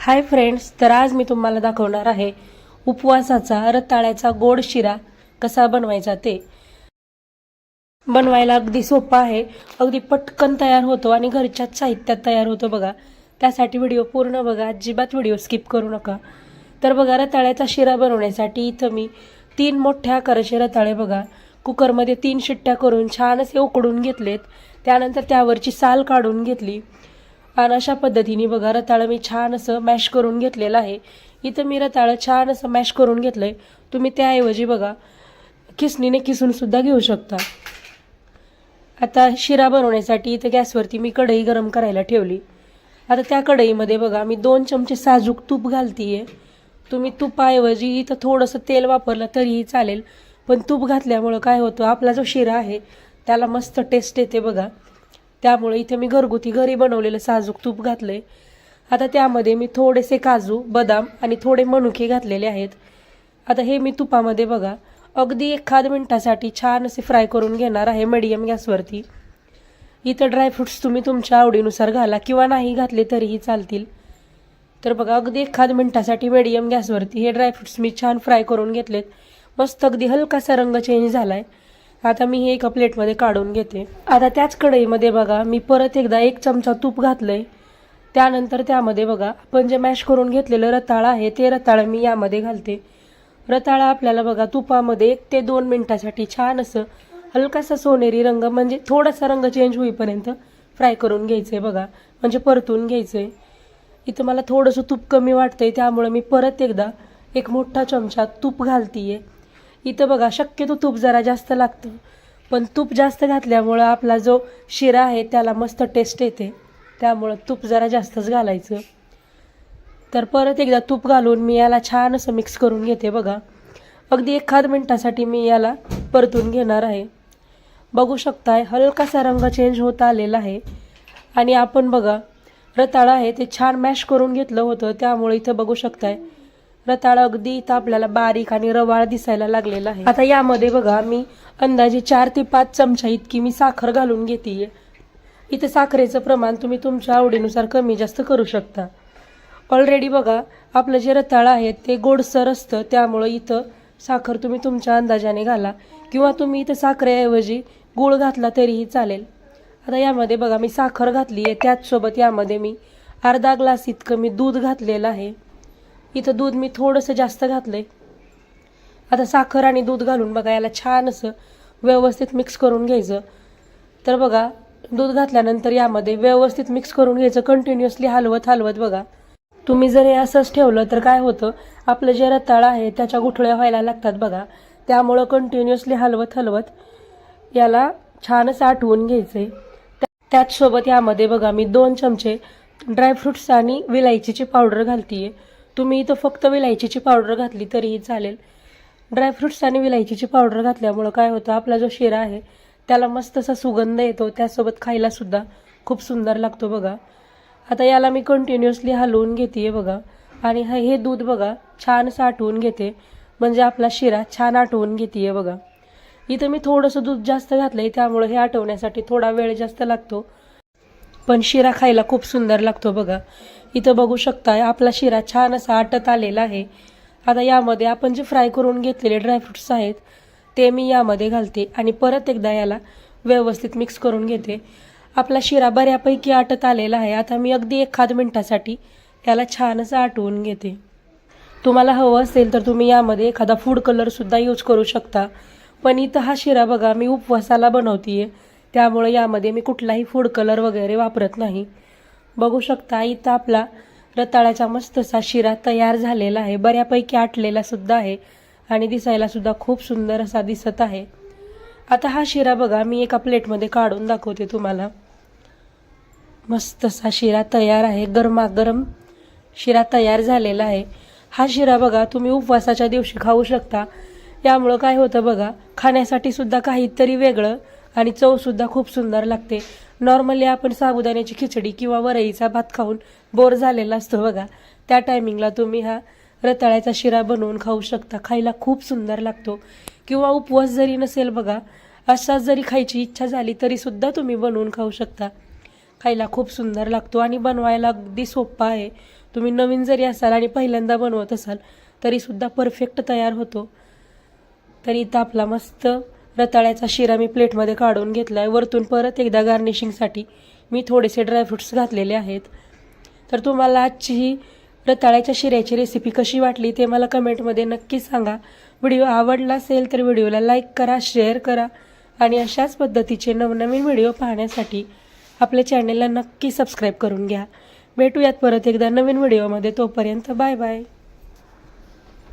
Hi friends तर आज मी तुम्हाला दाखवणार आहे उपवासाचा रताळ्याचा गोड शिरा कसा बनवायचा ते. बनवायला अगदी सोपा आहे. अगदी पटकन तयार होतो आणि घरच्याच साहित्यात तयार होतो बघा. त्यासाठी व्हिडिओ पूर्ण बघा. अजिबात व्हिडिओ स्किप करू नका. तर बघा रताळ्याचा शिरा बनवण्यासाठी इथं मी तीन मोठ्या आकाराचे रताळे बघा. कुकरमध्ये तीन शिट्ट्या करून छान असे उकडून घेतलेत. त्यानंतर त्यावरची साल काढून घेतली. आणि अशा पद्धतीने बघा रताळं मी छान असं मॅश करून घेतलेलं आहे. इथं मी रताळं छान असं मॅश करून घेतलं आहे तुम्ही त्याऐवजी बघा किसणीने किसूनसुद्धा घेऊ शकता. आता शिरा बनवण्यासाठी इथं गॅसवरती मी कढई गरम करायला ठेवली. आता त्या कढईमध्ये बघा मी दोन चमचे साजूक तूप घालतीये. तुम्ही तुपाऐवजी इथं थोडंसं तेल वापरलं तरीही चालेल. पण तूप घातल्यामुळं काय होतं आपला जो शिरा आहे त्याला मस्त टेस्ट येते बघा. त्यामुळे इथे मी घरगुती घरी बनवलेलं साजूक तूप घातलंय. आता त्यामध्ये मी थोडेसे काजू बदाम आणि थोडे मनुके घातलेले आहेत. आता हे मी तुपामध्ये बघा. अगदी एखाद मिनिटासाठी छान असे फ्राय करून घेणार आहे मीडियम गॅसवरती इथं ड्रायफ्रुट्स तुम्ही तुमच्या आवडीनुसार घाला किंवा नाही घातले तरीही चालतील. तर बघा अगदी एखाद मिनिटासाठी मीडियम गॅसवरती हे ड्रायफ्रुट्स मी छान फ्राय करून घेतलेत. मस्त अगदी हलकासा रंग चेंज झाला आहे आता मी हे एका प्लेटमध्ये काढून घेते. आता त्याच कढईमध्ये बघा मी परत एकदा एक चमचा तूप घातलंय. त्यानंतर त्यामध्ये बघा आपण जे मॅश करून घेतलेलं रताळं आहे ते रताळं मी यामध्ये घालते. रताळा आपल्याला बघा तुपामध्ये एक ते दोन मिनिटासाठी छान असं हलकासा सोनेरी रंग म्हणजे थोडासा रंग चेंज होईपर्यंत फ्राय करून घ्यायचं आहे बघा. म्हणजे परतून घ्यायचं आहे इथं मला थोडंसं तूप कमी वाटतंय त्यामुळे मी परत एकदा एक मोठा चमचा तूप घालतीये. इथं बघा शक्यतो तूप जरा जास्त लागतं. पण तूप जास्त घातल्यामुळं आपला जो शिरा आहे त्याला मस्त टेस्ट येते. त्यामुळं तूप जरा जास्तच घालायचं. तर परत एकदा तूप घालून मी याला छान असं मिक्स करून घेते बघा. अगदी एखाद मिनटासाठी मी याला परतून घेणार आहे. बघू शकताय हलकासा रंग चेंज होत आलेला आहे. आणि आपण बघा रताळं आहे ते छान मॅश करून घेतलं होतं. त्यामुळे इथं बघू शकताय रताळ अगदी इथं आपल्याला बारीक आणि रवाळ दिसायला लागलेला आहे. आता यामध्ये बघा मी अंदाजे चार ते पाच चमचा इतकी मी साखर घालून घेते इथं साखरेचं प्रमाण तुम्ही तुमच्या आवडीनुसार कमी जास्त करू शकता. ऑलरेडी बघा आपलं जे रताळ आहे ते गोडसर असतं त्यामुळं इथं साखर तुम्ही तुमच्या अंदाजाने घाला. किंवा तुम्ही इथं साखरेऐवजी गूळ घातला तरीही चालेल. आता यामध्ये बघा मी साखर घातली आहे त्याचसोबत यामध्ये मी अर्धा ग्लास इतकं मी दूध घातलेलं आहे. इथं दूध मी थोडंसं जास्त घातलं आहे आता साखर आणि दूध घालून बघा याला छान असं व्यवस्थित मिक्स करून घ्यायचं. तर बघा दूध घातल्यानंतर यामध्ये व्यवस्थित मिक्स करून घ्यायचं कंटिन्युअसली हलवत हलवत बघा. तुम्ही जर हे असंच ठेवलं तर काय होतं आपलं जे रताळ आहे त्याच्या गुठळ्या व्हायला लागतात बघा. त्यामुळं कंटिन्युअसली हलवत हलवत याला छान असं आठवून घ्यायचंय. त्या- त्याचसोबत यामध्ये बघा मी दोन चमचे ड्रायफ्रुट्स आणि विलायचीची पावडर घालतीये. तुम्ही इथं फक्त विलायचीची पावडर घातली तरीही चालेल. ड्रायफ्रुट्स आणि विलायचीची पावडर घातल्यामुळं काय होतं आपला जो शिरा आहे त्याला मस्त असा सुगंध येतो त्यासोबत खायलासुद्धा खूप सुंदर लागतो बघा. आता याला मी कंटिन्युअसली हलवून घेते आहे बघा. आणि हे दूध बघा छान साठवून घेते. म्हणजे आपला शिरा छान आटवून घेते आहे बघा. इथं मी थोडंसं दूध जास्त घातलं आहे त्यामुळे हे आटवण्यासाठी थोडा वेळ जास्त लागतो. पण शिरा खायला खूप सुंदर लागतो बघा. इथं बघू शकताय आपला शिरा छान असा आटत आलेला आहे. आता यामध्ये आपण जे फ्राय करून घेतलेले ड्रायफ्रुट्स आहेत ते मी यामध्ये घालते आणि परत एकदा याला व्यवस्थित मिक्स करून घेते. आपला शिरा बऱ्यापैकी आटत आलेला आहे. आता मी अगदी एखाद मिनटासाठी याला छान असं आटवून घेते. तुम्हाला हवं असेल तर तुम्ही यामध्ये एखादा फूड कलरसुद्धा यूज करू शकता. पण इथं हा शिरा बघा मी उपवासाला बनवतीये. त्यामुळे यामध्ये मी कुठलाही फूड कलर वगैरे वापरत नाही. बघू शकता इथं आपला रताळ्याचा मस्तसा शिरा तयार झालेला आहे. बऱ्यापैकी आटलेला सुद्धा आहे आणि दिसायला सुद्धा खूप सुंदर असा दिसत आहे. आता हा शिरा बघा मी एका प्लेटमध्ये काढून दाखवते तुम्हाला. मस्तसा शिरा तयार आहे गरमागरम शिरा तयार झालेला आहे. हा शिरा बघा तुम्ही उपवासाच्या दिवशी खाऊ शकता. यामुळं काय होतं बघा खाण्यासाठी सुद्धा काहीतरी वेगळं आणि चवसुद्धा खूप सुंदर लागते. नॉर्मली आपण साबुदाण्याची खिचडी किंवा वरईचा भात खाऊन बोर झालेला असतो बघा. त्या टायमिंगला तुम्ही हा रताळ्याचा शिरा बनवून खाऊ शकता. खायला खूप सुंदर लागतो. किंवा उपवास जरी नसेल बघा असाच जरी खायची इच्छा झाली तरी सुद्धा तुम्ही बनवून खाऊ शकता. खायला खूप सुंदर लागतो आणि बनवायला अगदी सोपा आहे. तुम्ही नवीन जरी असाल आणि पहिल्यांदा बनवत असाल तरीसुद्धा परफेक्ट तयार होतो. तरी इथं आपला मस्त रताळ्याचा शिरा मी प्लेटमध्ये काढून घेतला आहे वरतून परत एकदा गार्निशिंगसाठी मी थोडेसे ड्रायफ्रुट्स घातलेले आहेत. तर तुम्हाला आजची ही रताळ्याच्या शिऱ्याची रेसिपी कशी वाटली ते मला कमेंटमध्ये नक्की सांगा. व्हिडिओ आवडला असेल तर व्हिडिओला लाईक करा शेअर करा आणि अशाच पद्धतीचे नवनवीन व्हिडिओ पाहण्यासाठी आपल्या चॅनेलला नक्की सबस्क्राईब करून घ्या. भेटूयात परत एकदा नवीन व्हिडिओमध्ये. तोपर्यंत बाय बाय